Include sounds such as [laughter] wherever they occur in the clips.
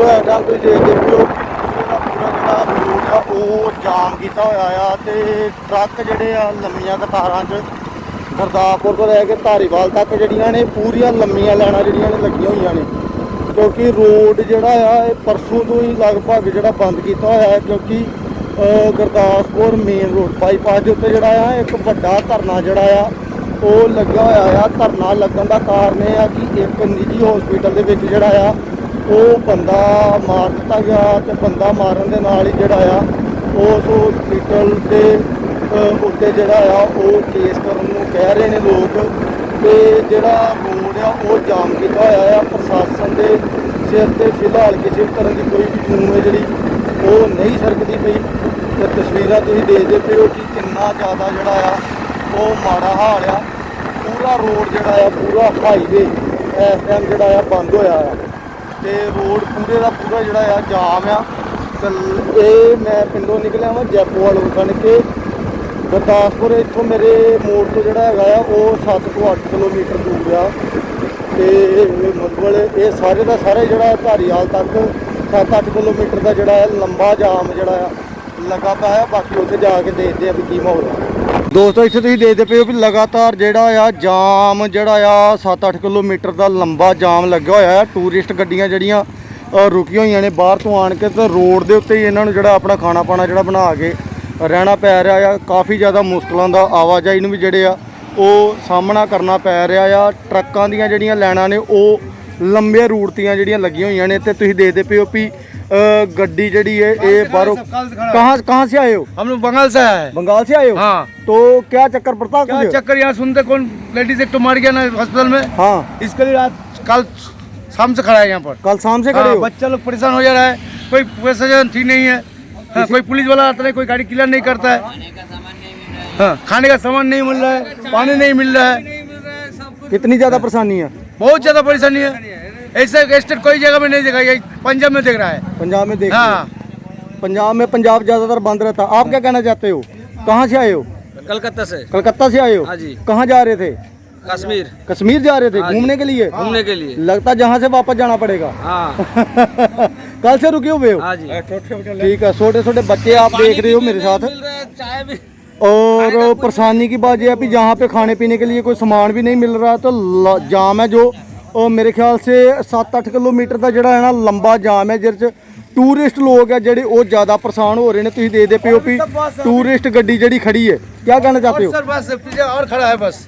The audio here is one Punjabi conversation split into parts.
ਦੋਸਤੋ ਤੁਸੀਂ ਦੇਖਦੇ ਪਿਓ ਪੂਰਾ ਪੂਰਾ ਜਿਹੜਾ ਰੋਡ ਆ, ਉਹ ਜਾਮ ਕੀਤਾ ਹੋਇਆ ਆ ਤੇ ਟਰੱਕ ਜਿਹੜੇ ਆ ਲੰਮੀਆਂ ਕਤਾਰਾਂ 'ਚ ਗੁਰਦਾਸਪੁਰ ਤੋਂ ਲੈ ਕੇ ਧਾਰੀਵਾਲ ਤੱਕ ਜਿਹੜੀਆਂ ਨੇ, ਪੂਰੀਆਂ ਲੰਮੀਆਂ ਲਾਈਨਾਂ ਜਿਹੜੀਆਂ ਨੇ ਲੱਗੀਆਂ ਹੋਈਆਂ ਨੇ। ਕਿਉਂਕਿ ਰੋਡ ਜਿਹੜਾ ਆ, ਇਹ ਪਰਸੋਂ ਤੋਂ ਹੀ ਲਗਭਗ ਜਿਹੜਾ ਬੰਦ ਕੀਤਾ ਹੋਇਆ ਹੈ, ਕਿਉਂਕਿ ਗੁਰਦਾਸਪੁਰ ਮੇਨ ਰੋਡ ਬਾਈਪਾਸ ਦੇ ਉੱਤੇ ਜਿਹੜਾ ਆ, ਇੱਕ ਵੱਡਾ ਧਰਨਾ ਜਿਹੜਾ ਆ, ਉਹ ਲੱਗਾ ਹੋਇਆ ਆ। ਧਰਨਾ ਲੱਗਣ ਦਾ ਕਾਰਨ ਇਹ ਆ ਕਿ ਇੱਕ ਨਿੱਜੀ ਹਸਪੀਟਲ ਦੇ ਵਿੱਚ ਜਿਹੜਾ ਆ ਉਹ ਬੰਦਾ ਮਾਰ ਦਿੱਤਾ ਗਿਆ ਤੇ ਬੰਦਾ ਮਾਰਨ ਦੇ ਨਾਲ ਹੀ ਜਿਹੜਾ ਆ ਉਸ ਹਸਪੀਟਲ ਦੇ ਉੱਤੇ ਜਿਹੜਾ ਆ, ਉਹ ਕੇਸ ਕਰਨ ਨੂੰ ਕਹਿ ਰਹੇ ਨੇ ਲੋਕ ਤੇ ਜਿਹੜਾ ਰੋਡ ਆ, ਉਹ ਜਾਮ ਕੀਤਾ ਹੋਇਆ ਆ। ਪ੍ਰਸ਼ਾਸਨ ਦੇ ਸਿਰ ਤੇ ਫਿਲਹਾਲ ਕਿਸੇ ਵੀ ਤਰ੍ਹਾਂ ਦੀ ਕੋਈ ਵੀ ਕਾਨੂੰਨ ਹੈ ਜਿਹੜੀ, ਉਹ ਨਹੀਂ ਸਰਕਦੀ ਪਈ। ਤੇ ਤਸਵੀਰਾਂ ਤੁਸੀਂ ਦੇਖਦੇ ਪਏ ਹੋ ਕਿ ਕਿੰਨਾ ਜ਼ਿਆਦਾ ਜਿਹੜਾ ਆ, ਉਹ ਮਾੜਾ ਹਾਲ ਆ। ਪੂਰਾ ਰੋਡ ਜਿਹੜਾ ਆ, ਪੂਰਾ ਹਾਈਵੇ ਇਸ ਟਾਈਮ ਜਿਹੜਾ ਆ, ਬੰਦ ਹੋਇਆ ਆ। ਤੇ ਰੋਡ ਪੂਰੇ ਦਾ ਪੂਰਾ ਜਿਹੜਾ ਆ ਜਾਮ ਆ। ਇਹ ਮੈਂ ਪਿੰਡੋਂ ਨਿਕਲਿਆ ਵਾਂ ਜੈਪੋ ਵਾਲੋਂ ਬਣ ਕੇ। ਗੁਰਦਾਸਪੁਰ ਇੱਥੋਂ ਮੇਰੇ ਮੋੜ ਤੋਂ ਜਿਹੜਾ ਹੈਗਾ ਆ, ਉਹ 7 ਤੋਂ 8 ਕਿਲੋਮੀਟਰ ਦੂਰ ਆ। ਤੇ ਮਤਲਬ ਇਹ ਸਾਰੇ ਦਾ ਸਾਰੇ ਜਿਹੜਾ ਧਾਰੀਵਾਲ ਤੱਕ 7-8 ਕਿਲੋਮੀਟਰ ਦਾ ਜਿਹੜਾ ਹੈ ਲੰਬਾ ਜਾਮ ਜਿਹੜਾ ਆ, ਲੱਗਾ ਪਿਆ ਹੈ ਬਾਕੀ ਉੱਥੇ ਜਾ ਕੇ ਦੇਖਦੇ ਆ ਵੀ ਕੀ ਮਾਹੌਲ ਆ। ਦੋਸਤੋ, ਇੱਥੇ ਤੁਸੀਂ ਦੇਖਦੇ ਪਏ ਹੋ ਵੀ ਲਗਾਤਾਰ ਜਿਹੜਾ ਆ ਜਾਮ, ਜਿਹੜਾ ਆ 7-8 ਕਿਲੋਮੀਟਰ ਦਾ ਲੰਬਾ ਜਾਮ ਲੱਗਿਆ ਹੋਇਆ ਆ। ਟੂਰਿਸਟ ਗੱਡੀਆਂ ਜਿਹੜੀਆਂ ਰੁਕੀਆਂ ਹੋਈਆਂ ਨੇ ਬਾਹਰ ਤੋਂ ਆਣ ਕੇ ਤੇ ਰੋਡ ਦੇ ਉੱਤੇ ਹੀ ਇਹਨਾਂ ਨੂੰ ਜਿਹੜਾ ਆਪਣਾ ਖਾਣਾ ਪਾਣਾ ਜਿਹੜਾ ਬਣਾ ਕੇ ਰਹਿਣਾ ਪੈ ਰਿਹਾ ਆ। ਕਾਫੀ ਜ਼ਿਆਦਾ ਮੁਸ਼ਕਲਾਂ ਦਾ ਆਵਾਜਾਈ ਨੂੰ ਵੀ ਜਿਹੜੇ ਆ, ਉਹ ਸਾਹਮਣਾ ਕਰਨਾ ਪੈ ਰਿਹਾ ਆ। ਟਰੱਕਾਂ ਦੀਆਂ ਜਿਹੜੀਆਂ ਲਾਈਨਾਂ ਨੇ, ਉਹ ਲੰਬੇ ਰੂਟ ਦੀਆਂ ਜਿਹੜੀਆਂ ਲੱਗੀਆਂ ਹੋਈਆਂ ਨੇ। ਤੇ ਤੁਸੀਂ ਦੇਖਦੇ ਪਏ ਹੋ ਵੀ गड्डी जड़ी है ये बारो कहाँ कहाँ से आए हो? हम लोग बंगाल से आए बंगाल से आए हो? हाँ। तो क्या चक्कर पड़ता है? चक्कर यहाँ सुनते कौन? लेडीज़ एक तो मार गया ना हॉस्पिटल में। हाँ। इसके लिए रात कल शाम से खड़ा है यहाँ पर। कल शाम से खड़े हाँ, बच्चा लोग परेशान हो जा रहा है। कोई प्रशासन ठीक नहीं है। हाँ, कोई पुलिस वाला आता नहीं कोई गाड़ी क्लियर नहीं करता है। हाँ, खाने का सामान नहीं मिल रहा है पानी नहीं मिल रहा है। कितनी ज़्यादा परेशानी है? बहुत ज़्यादा परेशानी है। ऐसा स्टेट कोई जगह में नहीं देखा ये पंजाब में देख रहा है। पंजाब में देख हाँ। पंजाब में पंजाब ज़्यादातर बंद रहता। आप क्या कहना चाहते हो? कहाँ से आए हो? कलकत्ता से। कलकत्ता से आए हो? हाँ जी। कहाँ जा रहे थे? कश्मीर। कश्मीर जा रहे थे हाँ घूमने के लिए? घूमने के लिए। लगता जहाँ से वापस जाना पड़ेगा। हाँ। [laughs] कल से रुके हुए हो हाँ ठीक है छोटे छोटे बच्चे आप देख रहे हो मेरे साथ। और परेशानी की बात यह है कि जहाँ पे खाने पीने के लिए कोई सामान भी नहीं मिल रहा तो जाम है जो ਉਹ ਮੇਰੇ ਖਿਆਲ ਸੇ 7-8 ਕਿਲੋਮੀਟਰ ਦਾ ਜਿਹੜਾ ਹੈ ਨਾ ਲੰਬਾ ਜਾਮ ਹੈ ਜਿਹਦੇ ਚ ਟੂਰਿਸਟ ਲੋਕ ਆ ਜਿਹੜੇ ਉਹ ਜ਼ਿਆਦਾ ਪਰੇਸ਼ਾਨ ਹੋ ਰਹੇ ਨੇ ਤੁਸੀਂ ਦੇਖਦੇ ਪਿਓ ਵੀ ਟੂਰਿਸਟ ਗੱਡੀ ਜਿਹੜੀ ਖੜੀ ਹੈ ਕੀ ਕਹਿਣਾ ਚਾਹਤੇ ਹੋ ਸਰ ਬਸ ਪੀਛੇ और खड़ा है बस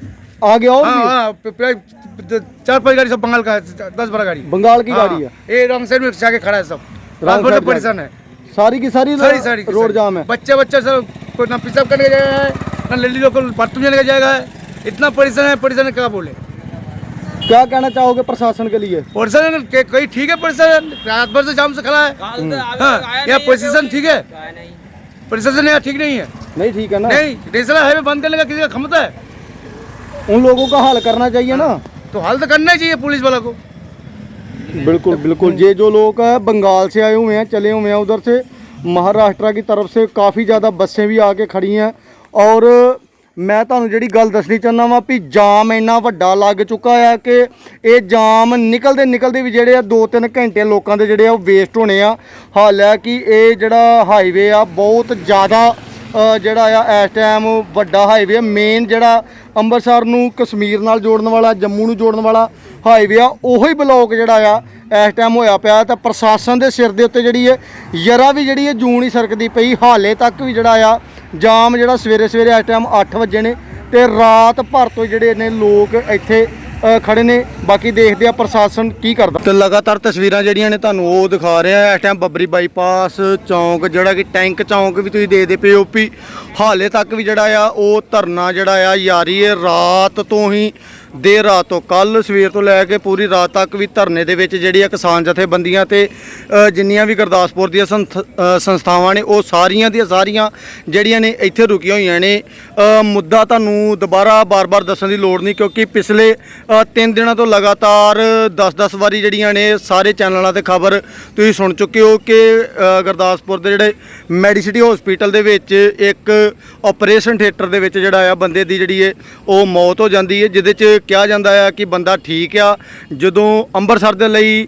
ਆ ਗਿਆ और हाँ भी हाँ प- प्राय- चार पांच गाड़ी सब बंगाल का है दस बारह गाड़ी ਬੰਗਾल की गाड़ी है हाँ, ये रॉन्ग साइड में जाके खड़ा है सब रात भर से परेशान है सारी की सारी सारी सारी रोड सारी। जाम है बच्चे बच्चे सब कोई ना पिसअप करने जाएगा ना लेडीजों को बाथरूम जाने का जाएगा इतना परेशान है परेशान है क्या बोले क्या कहना चाहोगे प्रशासन के लिए? परेशान है कोई ठीक है परेशान रात भर से जाम से खड़ा है। हाँ यहाँ पोजीशन ठीक है? प्रशासन यहाँ ठीक नहीं है। नहीं ठीक है ना? नहीं नेशनल हाईवे बंद करने का किसी का क्षमता है? उन लोगों का हल करना चाहिए ना। तो हल तो करना ही चाहिए पुलिस वाला को। बिल्कुल बिल्कुल। ये जो लोग है बंगाल से आए हुए हैं चले हुए हैं उधर से महाराष्ट्र की तरफ़ से काफ़ी ज़्यादा बसें भी आके खड़ी हैं और ਮੈਂ ਤੁਹਾਨੂੰ ਜਿਹੜੀ ਗੱਲ ਦੱਸਣੀ ਚਾਹੁੰਦਾ ਵਾਂ ਵੀ ਜਾਮ ਇੰਨਾ ਵੱਡਾ ਲੱਗ ਚੁੱਕਾ ਆ ਕਿ ਇਹ ਜਾਮ ਨਿਕਲਦੇ ਨਿਕਲਦੇ ਵੀ ਜਿਹੜੇ ਆ 2-3 ਘੰਟੇ ਲੋਕਾਂ ਦੇ ਜਿਹੜੇ ਆ ਉਹ ਵੇਸਟ ਹੋਣੇ ਆ। ਹਾਲਾਂਕਿ ਇਹ ਜਿਹੜਾ ਹਾਈਵੇ ਆ, ਬਹੁਤ ਜ਼ਿਆਦਾ ਜਿਹੜਾ ਆ ਇਸ ਟਾਈਮ ਵੱਡਾ ਹਾਈਵੇ ਆ। ਮੇਨ ਜਿਹੜਾ ਅੰਮ੍ਰਿਤਸਰ ਨੂੰ ਕਸ਼ਮੀਰ ਨਾਲ ਜੋੜਨ ਵਾਲਾ, ਜੰਮੂ ਨੂੰ ਜੋੜਨ ਵਾਲਾ ਹਾਈਵੇ ਆ, ਉਹੀ ਬਲੌਕ ਜਿਹੜਾ ਆ ਇਸ ਟਾਈਮ ਹੋਇਆ ਪਿਆ। ਤਾਂ ਪ੍ਰਸ਼ਾਸਨ ਦੇ ਸਿਰ ਦੇ ਉੱਤੇ ਜਿਹੜੀ ਹੈ ਜਰਾ ਵੀ ਜਿਹੜੀ ਹੈ ਜੂਨ ਹੀ ਸਰਕਦੀ ਪਈ, ਹਾਲੇ ਤੱਕ ਵੀ ਜਿਹੜਾ ਆ ਜਾਮ ਜਿਹੜਾ ਸਵੇਰੇ ਸਵੇਰੇ ਇਸ ਟਾਈਮ 8 ਵਜੇ ਨੇ ਤੇ ਰਾਤ ਭਰ ਤੋਂ ਜਿਹੜੇ ਨੇ ਲੋਕ ਇੱਥੇ ਅ, ਖੜੇ ਨੇ। ਬਾਕੀ ਦੇਖਦੇ ਆ ਪ੍ਰਸ਼ਾਸਨ ਕੀ ਕਰਦਾ। ਤੇ ਲਗਾਤਾਰ ਤਸਵੀਰਾਂ ਜਿਹੜੀਆਂ ਨੇ ਤੁਹਾਨੂੰ ਉਹ ਦਿਖਾ ਰਿਹਾ ਇਸ ਟਾਈਮ ਬੱਬਰੀ ਬਾਈਪਾਸ ਚੌਂਕ ਜਿਹੜਾ ਕਿ ਟੈਂਕ ਚੌਂਕ ਵੀ ਤੁਸੀਂ ਦੇਖਦੇ ਪਏ ਹੋ ਵੀ ਹਾਲੇ ਤੱਕ ਵੀ ਜਿਹੜਾ ਆ ਉਹ ਧਰਨਾ ਜਿਹੜਾ ਆ ਜਾਰੀ ਹੈ। ਰਾਤ ਤੋਂ ਹੀ ਦੇਰ ਰਾਤ ਤੋਂ ਕੱਲ ਸਵੇਰ ਤੋਂ ਲੈ ਕੇ ਪੂਰੀ ਰਾਤ ਤੱਕ ਵੀ ਧਰਨੇ ਦੇ ਵਿੱਚ ਜਿਹੜੀ ਆ ਕਿਸਾਨ ਜਥੇਬੰਦੀਆਂ ਤੇ ਜਿੰਨੀਆਂ ਵੀ ਗੁਰਦਾਸਪੁਰ ਦੀਆਂ ਸੰਥ- ਸੰਸਥਾਵਾਂ ਨੇ, ਉਹ ਸਾਰੀਆਂ ਦੀਆਂ ਸਾਰੀਆਂ ਜਿਹੜੀਆਂ ਨੇ ਇੱਥੇ ਰੁਕੀਆਂ ਹੋਈਆਂ ਨੇ। ਮੁੱਦਾ ਤੁਹਾਨੂੰ ਦੁਬਾਰਾ ਬਾਰ-ਬਾਰ ਦੱਸਣ ਦੀ ਲੋੜ ਨਹੀਂ ਕਿਉਂਕਿ ਪਿਛਲੇ 3 ਦਿਨਾਂ ਤੋਂ ਲਗਾਤਾਰ 10-10 ਵਾਰੀ ਜਿਹੜੀਆਂ ਨੇ ਸਾਰੇ ਚੈਨਲਾਂ ਤੇ ਖਬਰ ਤੁਸੀਂ ਸੁਣ ਚੁੱਕੇ ਹੋ ਕਿ ਗੁਰਦਾਸਪੁਰ ਦੇ ਜਿਹੜੇ ਮੈਡੀਸਿਟੀ ਹਸਪੀਟਲ ਦੇ ਵਿੱਚ ਇੱਕ ਆਪਰੇਸ਼ਨ ਥੀਏਟਰ ਦੇ ਵਿੱਚ ਜਿਹੜਾ ਆ, ਬੰਦੇ ਦੀ ਜਿਹੜੀ ਹੈ ਉਹ ਮੌਤ ਹੋ ਜਾਂਦੀ ਹੈ ਜਿਹਦੇ 'ਚ ਕਿਹਾ ਜਾਂਦਾ ਆ ਕਿ ਬੰਦਾ ਠੀਕ ਆ। ਜਦੋਂ ਅੰਮ੍ਰਿਤਸਰ ਦੇ ਲਈ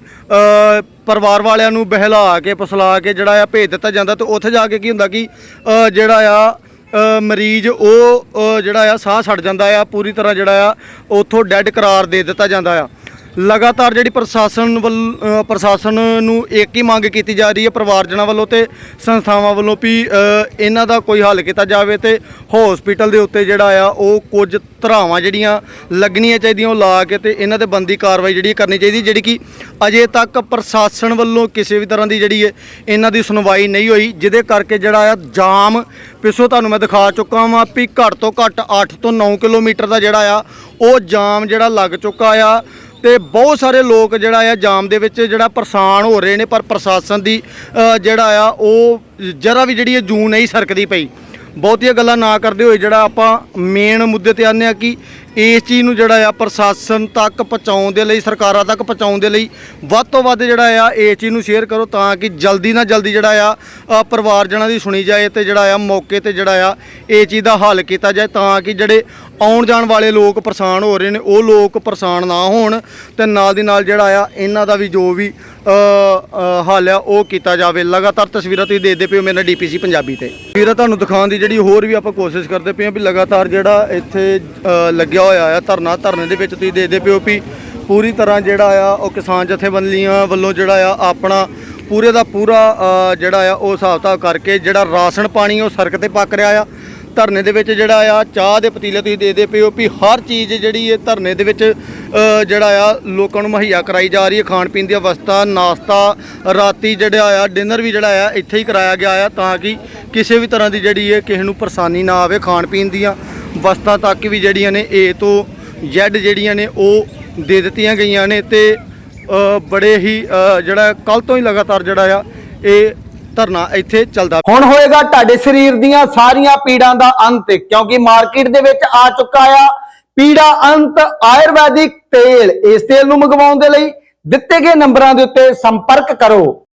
ਪਰਿਵਾਰ ਵਾਲਿਆਂ ਨੂੰ ਬਹਿਲਾ ਕੇ, ਫਸਲਾ ਕੇ ਜਿਹੜਾ ਆ ਭੇਜ ਦਿੱਤਾ ਜਾਂਦਾ, ਤਾਂ ਉੱਥੇ ਜਾ ਕੇ ਕੀ ਹੁੰਦਾ ਕਿ ਜਿਹੜਾ ਆ ਮਰੀਜ਼ ਉਹ ਜਿਹੜਾ ਆ ਸਾਹ ਛੱਡ ਜਾਂਦਾ ਆ, ਪੂਰੀ ਤਰ੍ਹਾਂ ਜਿਹੜਾ ਆ, ਉੱਥੋਂ ਡੈੱਡ ਕਰਾਰ ਦੇ ਦਿੱਤਾ ਜਾਂਦਾ ਆ। ਲਗਾਤਾਰ ਜਿਹੜੀ ਪ੍ਰਸ਼ਾਸਨ ਵੱਲ ਪ੍ਰਸ਼ਾਸਨ ਨੂੰ ਇੱਕ ਹੀ ਮੰਗ ਕੀਤੀ ਜਾ ਰਹੀ ਹੈ ਪਰਿਵਾਰਜਨਾਂ ਵੱਲੋਂ ਤੇ ਸੰਸਥਾਵਾਂ ਵੱਲੋਂ ਵੀ ਇਹਨਾਂ ਦਾ ਕੋਈ ਹੱਲ ਕੀਤਾ ਜਾਵੇ ਤੇ ਹਸਪੀਟਲ ਦੇ ਉੱਤੇ ਜਿਹੜਾ ਆ, ਉਹ ਕੁਝ ਧਰਾਵਾਂ ਜਿਹੜੀਆਂ ਲੱਗਣੀਆਂ ਚਾਹੀਦੀਆਂ, ਉਹ ਲਾ ਕੇ ਤੇ ਇਹਨਾਂ ਤੇ ਬੰਦੀ ਕਾਰਵਾਈ ਜਿਹੜੀ ਕਰਨੀ ਚਾਹੀਦੀ, ਜਿਹੜੀ ਕਿ ਅਜੇ ਤੱਕ ਪ੍ਰਸ਼ਾਸਨ ਵੱਲੋਂ ਕਿਸੇ ਵੀ ਤਰ੍ਹਾਂ ਦੀ ਜਿਹੜੀ ਹੈ ਇਹਨਾਂ ਦੀ ਸੁਣਵਾਈ ਨਹੀਂ ਹੋਈ, ਜਿਹਦੇ ਕਰਕੇ ਜਿਹੜਾ ਆ ਜਾਮ, ਪਿੱਛੋਂ ਤੁਹਾਨੂੰ ਮੈਂ ਦਿਖਾ ਚੁੱਕਾ ਵਾਂ ਵੀ ਘੱਟ ਤੋਂ ਘੱਟ 8 ਤੋਂ 9 ਕਿਲੋਮੀਟਰ ਦਾ ਜਿਹੜਾ ਆ, ਉਹ ਜਾਮ ਜਿਹੜਾ ਲੱਗ ਚੁੱਕਾ ਆ। ਤੇ ਬਹੁਤ ਸਾਰੇ ਲੋਕ ਜਿਹੜਾ ਆ ਜਾਮ ਦੇ ਵਿੱਚ ਜਿਹੜਾ ਪਰੇਸ਼ਾਨ ਹੋ ਰਹੇ ਨੇ, ਪਰ ਪ੍ਰਸ਼ਾਸਨ ਦੀ ਜਿਹੜਾ ਆ, ਉਹ ਜਰਾ ਵੀ ਜਿਹੜੀ ਹੈ ਜੂਨ ਨਹੀਂ ਸਰਕਦੀ ਪਈ। ਬਹੁਤੀਆਂ ਗੱਲਾਂ ਨਾ ਕਰਦੇ ਹੋਏ ਜਿਹੜਾ ਆਪਾਂ ਮੇਨ ਮੁੱਦੇ ਤੇ ਆਨੇ ਆ ਕਿ ਇਸ ਚੀਜ਼ ਨੂੰ ਜਿਹੜਾ ਆ ਪ੍ਰਸ਼ਾਸਨ ਤੱਕ ਪਹੁੰਚਾਉਣ ਦੇ ਲਈ ਸਰਕਾਰਾਂ ਤੱਕ ਪਹੁੰਚਾਉਣ ਦੇ ਲਈ ਵੱਧ ਤੋਂ ਵੱਧ ਜਿਹੜਾ ਆ ਇਸ ਚੀਜ਼ ਨੂੰ ਸ਼ੇਅਰ ਕਰੋ ਤਾਂ ਕਿ ਜਲਦੀ ਨਾਲ ਜਲਦੀ ਜਿਹੜਾ ਆ ਅ, ਪਰਿਵਾਰਜਨਾਂ ਦੀ ਸੁਣੀ ਜਾਏ ਤੇ ਜਿਹੜਾ ਆ ਮੌਕੇ ਤੇ ਜਿਹੜਾ ਆ ਇਹ ਚੀਜ਼ ਦਾ ਹੱਲ ਕੀਤਾ ਜਾਏ ਤਾਂ ਕਿ ਜਿਹੜੇ ਆਉਣ ਜਾਣ ਵਾਲੇ ਲੋਕ ਪਰੇਸ਼ਾਨ ਹੋ ਰਹੇ ਨੇ ਉਹ ਲੋਕ ਪਰੇਸ਼ਾਨ ਨਾ ਹੋਣ ਤੇ ਨਾਲ ਦੀ ਨਾਲ ਜਿਹੜਾ ਆ ਇਹਨਾਂ ਦਾ ਵੀ ਜੋ ਵੀ ਹੱਲ ਆ ਉਹ ਕੀਤਾ ਜਾਵੇ। ਲਗਾਤਾਰ ਤਸਵੀਰਾਂ ਤੁਸੀਂ ਦੇਖਦੇ ਪਏ ਹੋ ਮੇਰੇ ਨਾਲ ਡੀਪੀਸੀ ਪੰਜਾਬੀ ਤੇ। ਤਸਵੀਰਾਂ ਤੁਹਾਨੂੰ ਦਿਖਾਉਣ ਦੀ ਜਿਹੜੀ ਹੋਰ ਵੀ ਆਪਾਂ ਕੋਸ਼ਿਸ਼ ਕਰਦੇ ਪਏ ਹਾਂ ਵੀ ਲਗਾਤਾਰ ਜਿਹੜਾ ਇੱਥੇ ਲੱਗਿਆ ਹੋਇਆ ਆ, ਧਰਨਾ ਧਰਨੇ ਦੇ ਵਿੱਚ ਤੁਸੀਂ ਦੇਖਦੇ ਪਿਓ ਵੀ ਪੂਰੀ ਤਰ੍ਹਾਂ ਜਿਹੜਾ ਆ, ਉਹ ਕਿਸਾਨ ਜਥੇਬੰਦੀਆਂ ਵੱਲੋਂ ਜਿਹੜਾ ਆ, ਆਪਣਾ ਪੂਰੇ ਦਾ ਪੂਰਾ ਜਿਹੜਾ ਆ, ਉਹ ਹਿਸਾਬ ਕਿਤਾਬ ਕਰਕੇ ਜਿਹੜਾ ਰਾਸ਼ਨ ਪਾਣੀ ਉਹ ਸੜਕ ਤੇ ਪੱਕ ਰਿਹਾ ਆ। ਧਰਨੇ ਦੇ ਵਿੱਚ ਜਿਹੜਾ ਆ, ਚਾਹ ਦੇ ਪਤੀਲੇ ਤੁਸੀਂ ਦੇਖਦੇ ਪਏ ਹੋ ਵੀ ਹਰ ਚੀਜ਼ ਜਿਹੜੀ ਇਹ ਧਰਨੇ ਦੇ ਵਿੱਚ ਜਿਹੜਾ ਆ, ਲੋਕਾਂ ਨੂੰ ਮੁਹੱਈਆ ਕਰਾਈ ਜਾ ਰਹੀ ਹੈ। ਖਾਣ ਪੀਣ ਦੀ ਅਵਸਥਾ, ਨਾਸ਼ਤਾ, ਰਾਤੀ ਜਿਹੜਾ ਆ, ਡਿਨਰ ਵੀ ਜਿਹੜਾ ਆ, ਇੱਥੇ ਹੀ ਕਰਾਇਆ ਗਿਆ ਆ ਤਾਂ ਕਿ ਕਿਸੇ ਵੀ ਤਰ੍ਹਾਂ ਦੀ ਜਿਹੜੀ ਹੈ ਕਿਸੇ ਨੂੰ ਪਰੇਸ਼ਾਨੀ ਨਾ ਆਵੇ ਖਾਣ ਪੀਣ ਦੀਆਂ। ਵਸਤਾਂ ਤੱਕ ਵੀ ਜਿਹੜੀਆਂ ਨੇ ਏ ਤੋਂ ਜ਼ੈਡ ਜਿਹੜੀਆਂ ਨੇ ਉਹ ਦੇ ਦਿੱਤੀਆਂ ਗਈਆਂ ਨੇ ਤੇ ਬੜੇ ਹੀ ਜਿਹੜਾ ਕੱਲ ਤੋਂ ਹੀ ਲਗਾਤਾਰ ਜਿਹੜਾ ਆ, ਇਹ ਧਰਨਾ ਇੱਥੇ ਚੱਲਦਾ ਹੁਣ ਹੋਏਗਾ ਤੁਹਾਡੇ ਸਰੀਰ ਦੀਆਂ ਸਾਰੀਆਂ ਪੀੜਾਂ ਦਾ ਅੰਤ, ਕਿਉਂਕਿ ਮਾਰਕੀਟ ਦੇ ਵਿੱਚ ਆ ਚੁੱਕਾ ਆ ਪੀੜਾ ਅੰਤ ਆਯੁਰਵੈਦਿਕ ਤੇਲ। ਇਸ ਤੇਲ ਨੂੰ ਮੰਗਵਾਉਣ ਦੇ ਲਈ ਦਿੱਤੇ ਗਏ ਨੰਬਰਾਂ ਦੇ ਉੱਤੇ ਸੰਪਰਕ ਕਰੋ।